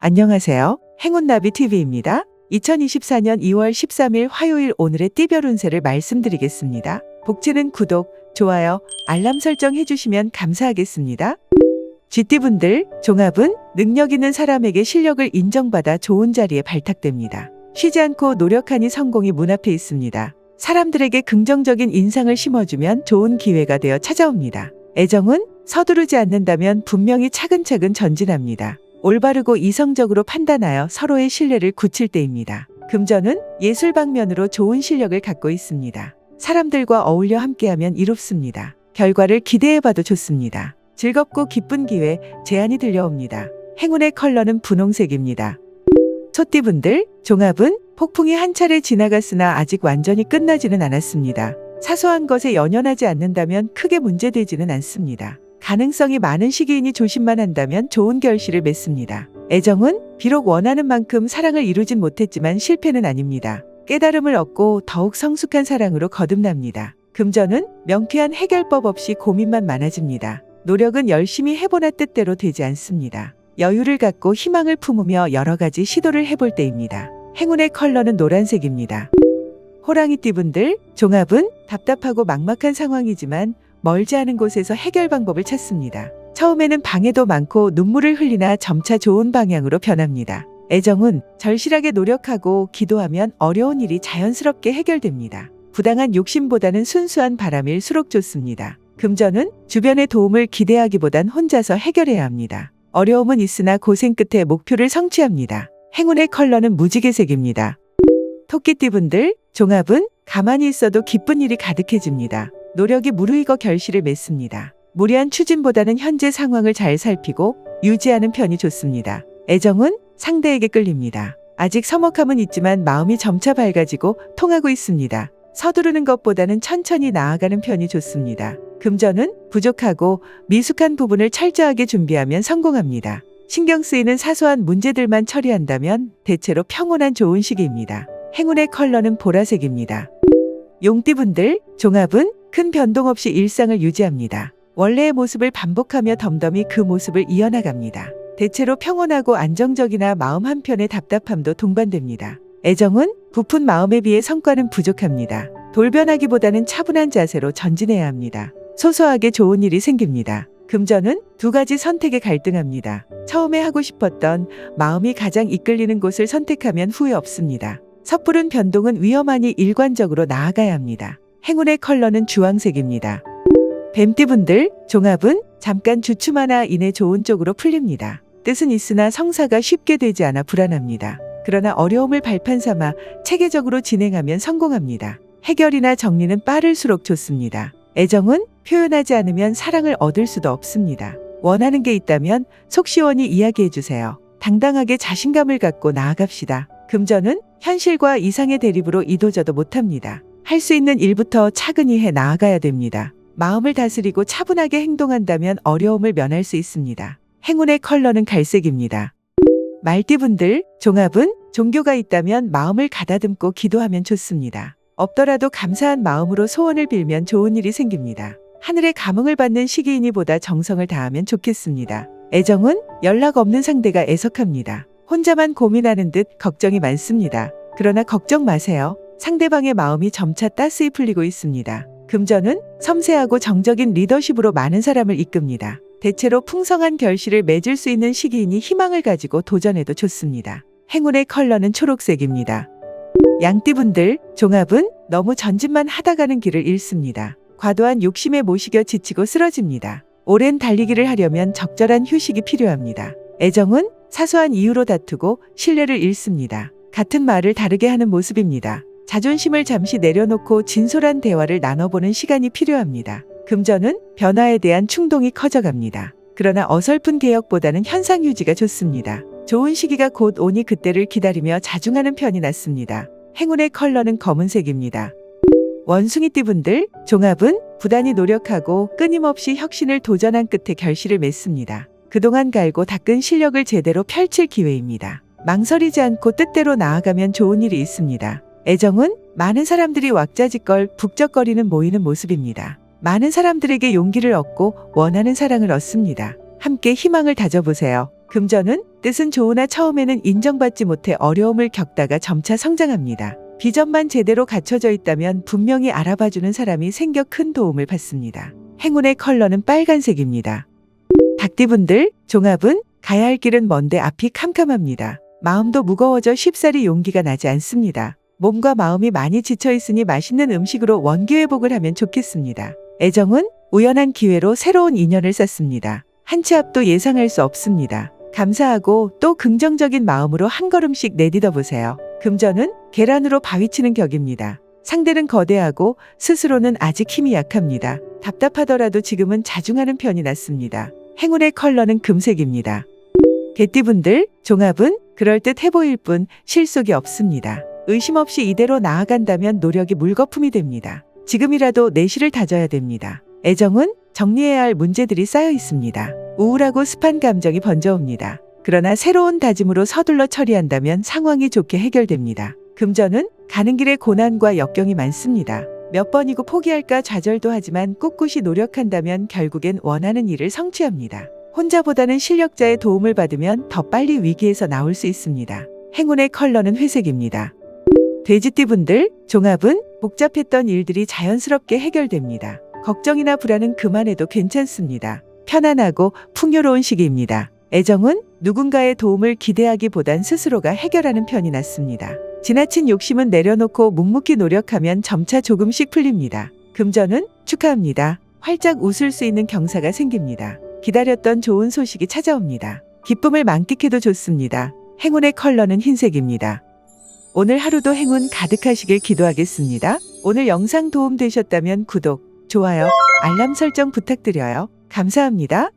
안녕하세요. 행운나비 TV입니다. 2024년 2월 13일 화요일 오늘의 띠별 운세를 말씀드리겠습니다. 복지는 구독, 좋아요, 알람 설정 해주시면 감사하겠습니다. 쥐띠분들, 종합은 능력 있는 사람에게 실력을 인정받아 좋은 자리에 발탁됩니다. 쉬지 않고 노력하니 성공이 문 앞에 있습니다. 사람들에게 긍정적인 인상을 심어주면 좋은 기회가 되어 찾아옵니다. 애정은 서두르지 않는다면 분명히 차근차근 전진합니다. 올바르고 이성적으로 판단하여 서로의 신뢰를 굳힐 때입니다. 금전은 예술 방면으로 좋은 실력을 갖고 있습니다. 사람들과 어울려 함께하면 이롭습니다. 결과를 기대해봐도 좋습니다. 즐겁고 기쁜 기회, 제안이 들려옵니다. 행운의 컬러는 분홍색입니다. 소띠분들, 종합은 폭풍이 한 차례 지나갔으나 아직 완전히 끝나지는 않았습니다. 사소한 것에 연연하지 않는다면 크게 문제되지는 않습니다. 가능성이 많은 시기이니 조심만 한다면 좋은 결실을 맺습니다. 애정은 비록 원하는 만큼 사랑을 이루진 못했지만 실패는 아닙니다. 깨달음을 얻고 더욱 성숙한 사랑으로 거듭납니다. 금전은 명쾌한 해결법 없이 고민만 많아집니다. 노력은 열심히 해보나 뜻대로 되지 않습니다. 여유를 갖고 희망을 품으며 여러 가지 시도를 해볼 때입니다. 행운의 컬러는 노란색입니다. 호랑이띠분들, 종합은 답답하고 막막한 상황이지만 멀지 않은 곳에서 해결 방법을 찾습니다. 처음에는 방해도 많고 눈물을 흘리나 점차 좋은 방향으로 변합니다. 애정은 절실하게 노력하고 기도하면 어려운 일이 자연스럽게 해결됩니다. 부당한 욕심보다는 순수한 바람일수록 좋습니다. 금전은 주변의 도움을 기대하기보단 혼자서 해결해야 합니다. 어려움은 있으나 고생 끝에 목표를 성취합니다. 행운의 컬러는 무지개색입니다. 토끼띠분들, 종합은 가만히 있어도 기쁜 일이 가득해집니다. 노력이 무르익어 결실을 맺습니다. 무리한 추진보다는 현재 상황을 잘 살피고 유지하는 편이 좋습니다. 애정은 상대에게 끌립니다. 아직 서먹함은 있지만 마음이 점차 밝아지고 통하고 있습니다. 서두르는 것보다는 천천히 나아가는 편이 좋습니다. 금전은 부족하고 미숙한 부분을 철저하게 준비하면 성공합니다. 신경 쓰이는 사소한 문제들만 처리한다면 대체로 평온한 좋은 시기입니다. 행운의 컬러는 보라색입니다. 용띠분들, 종합은 큰 변동 없이 일상을 유지합니다. 원래의 모습을 반복하며 덤덤히 그 모습을 이어나갑니다. 대체로 평온하고 안정적이나 마음 한편의 답답함도 동반됩니다. 애정은 부푼 마음에 비해 성과는 부족합니다. 돌변하기보다는 차분한 자세로 전진해야 합니다. 소소하게 좋은 일이 생깁니다. 금전은 두 가지 선택에 갈등합니다. 처음에 하고 싶었던 마음이 가장 이끌리는 곳을 선택하면 후회 없습니다. 섣부른 변동은 위험하니 일관적으로 나아가야 합니다. 행운의 컬러는 주황색입니다. 뱀띠분들, 종합은 잠깐 주춤 하나 인해 좋은 쪽으로 풀립니다. 뜻은 있으나 성사가 쉽게 되지 않아 불안합니다. 그러나 어려움을 발판 삼아 체계적으로 진행하면 성공합니다. 해결이나 정리는 빠를수록 좋습니다. 애정은 표현하지 않으면 사랑을 얻을 수도 없습니다. 원하는 게 있다면 속 시원히 이야기해 주세요. 당당하게 자신감을 갖고 나아갑시다. 금전은 현실과 이상의 대립으로 이도저도 못합니다. 할 수 있는 일부터 차근히 해 나아가야 됩니다. 마음을 다스리고 차분하게 행동한다면 어려움을 면할 수 있습니다. 행운의 컬러는 갈색입니다. 말띠분들, 종합은 종교가 있다면 마음을 가다듬고 기도하면 좋습니다. 없더라도 감사한 마음으로 소원을 빌면 좋은 일이 생깁니다. 하늘의 감흥을 받는 시기이니 보다 정성을 다하면 좋겠습니다. 애정은 연락 없는 상대가 애석합니다. 혼자만 고민하는 듯 걱정이 많습니다. 그러나 걱정 마세요. 상대방의 마음이 점차 따스히 풀리고 있습니다. 금전은 섬세하고 정적인 리더십으로 많은 사람을 이끕니다. 대체로 풍성한 결실을 맺을 수 있는 시기이니 희망을 가지고 도전해도 좋습니다. 행운의 컬러는 초록색입니다. 양띠분들, 종합은 너무 전진만 하다 가는 길을 잃습니다. 과도한 욕심에 모시겨 지치고 쓰러집니다. 오랜 달리기를 하려면 적절한 휴식이 필요합니다. 애정은 사소한 이유로 다투고 신뢰를 잃습니다. 같은 말을 다르게 하는 모습입니다. 자존심을 잠시 내려놓고 진솔한 대화를 나눠보는 시간이 필요합니다. 금전은 변화에 대한 충동이 커져갑니다. 그러나 어설픈 개혁보다는 현상 유지가 좋습니다. 좋은 시기가 곧 오니 그때를 기다리며 자중하는 편이 낫습니다. 행운의 컬러는 검은색입니다. 원숭이띠 분들, 종합은 부단히 노력하고 끊임없이 혁신을 도전한 끝에 결실을 맺습니다. 그동안 갈고 닦은 실력을 제대로 펼칠 기회입니다. 망설이지 않고 뜻대로 나아가면 좋은 일이 있습니다. 애정은 많은 사람들이 왁자지껄 북적거리는 모이는 모습입니다. 많은 사람들에게 용기를 얻고 원하는 사랑을 얻습니다. 함께 희망을 다져보세요. 금전은 뜻은 좋으나 처음에는 인정받지 못해 어려움을 겪다가 점차 성장합니다. 비전만 제대로 갖춰져 있다면 분명히 알아봐주는 사람이 생겨 큰 도움을 받습니다. 행운의 컬러는 빨간색입니다. 닭띠분들, 종합은 가야 할 길은 먼데 앞이 캄캄합니다. 마음도 무거워져 쉽사리 용기가 나지 않습니다. 몸과 마음이 많이 지쳐 있으니 맛있는 음식으로 원기회복을 하면 좋겠습니다. 애정은 우연한 기회로 새로운 인연을 쌓습니다. 한 치 앞도 예상할 수 없습니다. 감사하고 또 긍정적인 마음으로 한 걸음씩 내딛어 보세요. 금전은 계란으로 바위치는 격입니다. 상대는 거대하고 스스로는 아직 힘이 약합니다. 답답하더라도 지금은 자중하는 편이 낫습니다. 행운의 컬러는 금색입니다. 개띠분들, 종합은 그럴듯 해 보일 뿐 실속이 없습니다. 의심 없이 이대로 나아간다면 노력이 물거품이 됩니다. 지금이라도 내실을 다져야 됩니다. 애정은 정리해야 할 문제들이 쌓여 있습니다. 우울하고 습한 감정이 번져옵니다. 그러나 새로운 다짐으로 서둘러 처리한다면 상황이 좋게 해결됩니다. 금전은 가는 길에 고난과 역경이 많습니다. 몇 번이고 포기할까 좌절도 하지만 꿋꿋이 노력한다면 결국엔 원하는 일을 성취합니다. 혼자보다는 실력자의 도움을 받으면 더 빨리 위기에서 나올 수 있습니다. 행운의 컬러는 회색입니다. 돼지띠분들, 종합은 복잡했던 일들이 자연스럽게 해결됩니다. 걱정이나 불안은 그만해도 괜찮습니다. 편안하고 풍요로운 시기입니다. 애정은 누군가의 도움을 기대하기보단 스스로가 해결하는 편이 낫습니다. 지나친 욕심은 내려놓고 묵묵히 노력하면 점차 조금씩 풀립니다. 금전은 축하합니다. 활짝 웃을 수 있는 경사가 생깁니다. 기다렸던 좋은 소식이 찾아옵니다. 기쁨을 만끽해도 좋습니다. 행운의 컬러는 흰색입니다. 오늘 하루도 행운 가득하시길 기도하겠습니다. 오늘 영상 도움되셨다면 구독, 좋아요, 알람 설정 부탁드려요. 감사합니다.